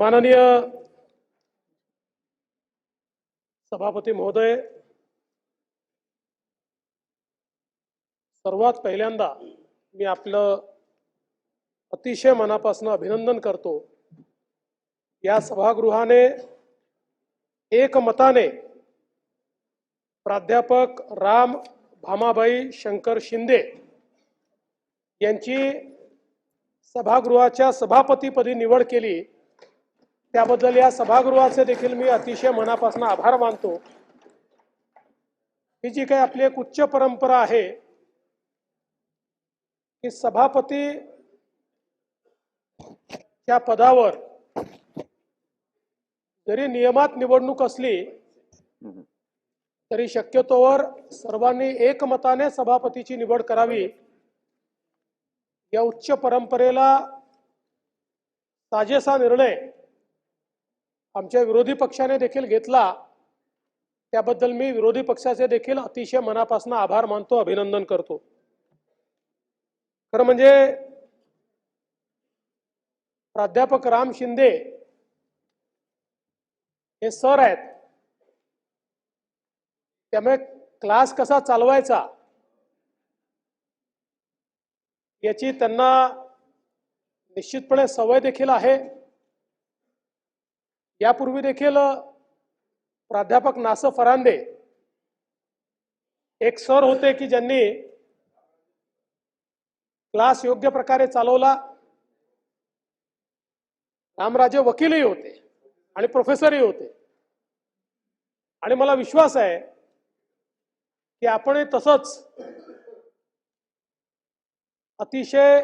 माननीय सभापती महोदय सर्वात पहिल्यांदा मी आपलं अतिशय मनापासून अभिनंदन करतो. या सभागृहाने एकमताने प्राध्यापक राम भामाबाई शंकर शिंदे यांची सभागृहाच्या सभापतीपदी निवड केली. त्याबद्दल या सभागृहाचे देखील मी अतिशय मनापासून आभार मानतो. ही जी काही आपली एक उच्च परंपरा आहे की सभापती त्या पदावर जरी नियमात निवडणूक असली तरी शक्यतोवर सर्वांनी एकमताने सभापतीची निवड करावी या उच्च परंपरेला साजेसा निर्णय आमच्या विरोधी पक्षाने देखील घेतला. त्याबद्दल मी विरोधी पक्षाचे देखील अतिशय मनापासून आभार मानतो अभिनंदन करतो. खरं म्हणजे प्राध्यापक राम शिंदे हे सर आहेत. त्यामुळे क्लास कसा चालवायचा याची त्यांना निश्चितपणे सवय देखील आहे. यापूर्वी देखील प्राध्यापक नास फरांदे एक सर होते की ज्यांनी क्लास योग्य प्रकारे चालवला. रामराजे वकीलही होते आणि प्रोफेसरही होते. आणि मला विश्वास आहे की आपण तसंच अतिशय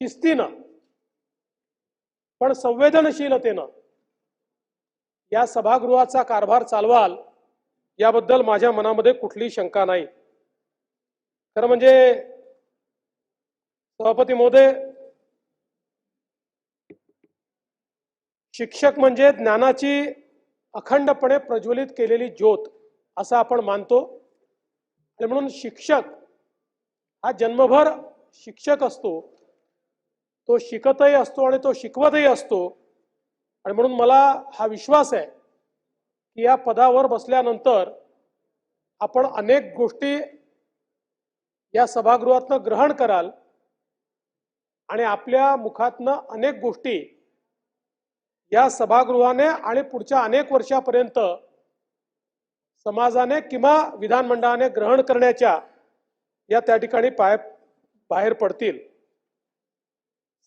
शिस्तीनं पण संवेदनशीलतेनं या सभागृहाचा कारभार चालवाल याबद्दल माझ्या मनामध्ये कुठली शंका नाही. खरं म्हणजे सभापती महोदय शिक्षक म्हणजे ज्ञानाची अखंडपणे प्रज्वलित केलेली ज्योत असं आपण मानतो. आणि म्हणून शिक्षक हा जन्मभर शिक्षक असतो. तो शिकतही असतो आणि तो शिकवतही असतो. आणि म्हणून मला हा विश्वास आहे की या पदावर बसल्यानंतर आपण अनेक गोष्टी या सभागृहातनं ग्रहण कराल आणि आपल्या मुखातनं अनेक गोष्टी या सभागृहाने आणि पुढच्या अनेक वर्षापर्यंत समाजाने किंवा विधानमंडळाने ग्रहण करण्याच्या या त्या ठिकाणी पाय बाहेर पडतील.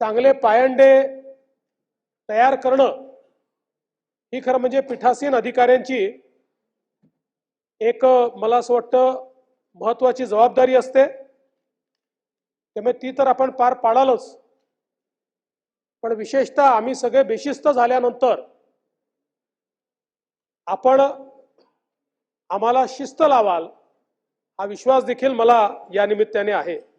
चांगले पायंडे तयार करणं ही खरं म्हणजे पीठासीन अधिकाऱ्यांची एक मला असं वाटतं महत्वाची जबाबदारी असते. त्यामुळे ती तर आपण पार पाडालच. पण विशेषतः आम्ही सगळे बेशिस्त झाल्यानंतर आपण आम्हाला शिस्त लावाल हा विश्वास देखील मला या निमित्ताने आहे.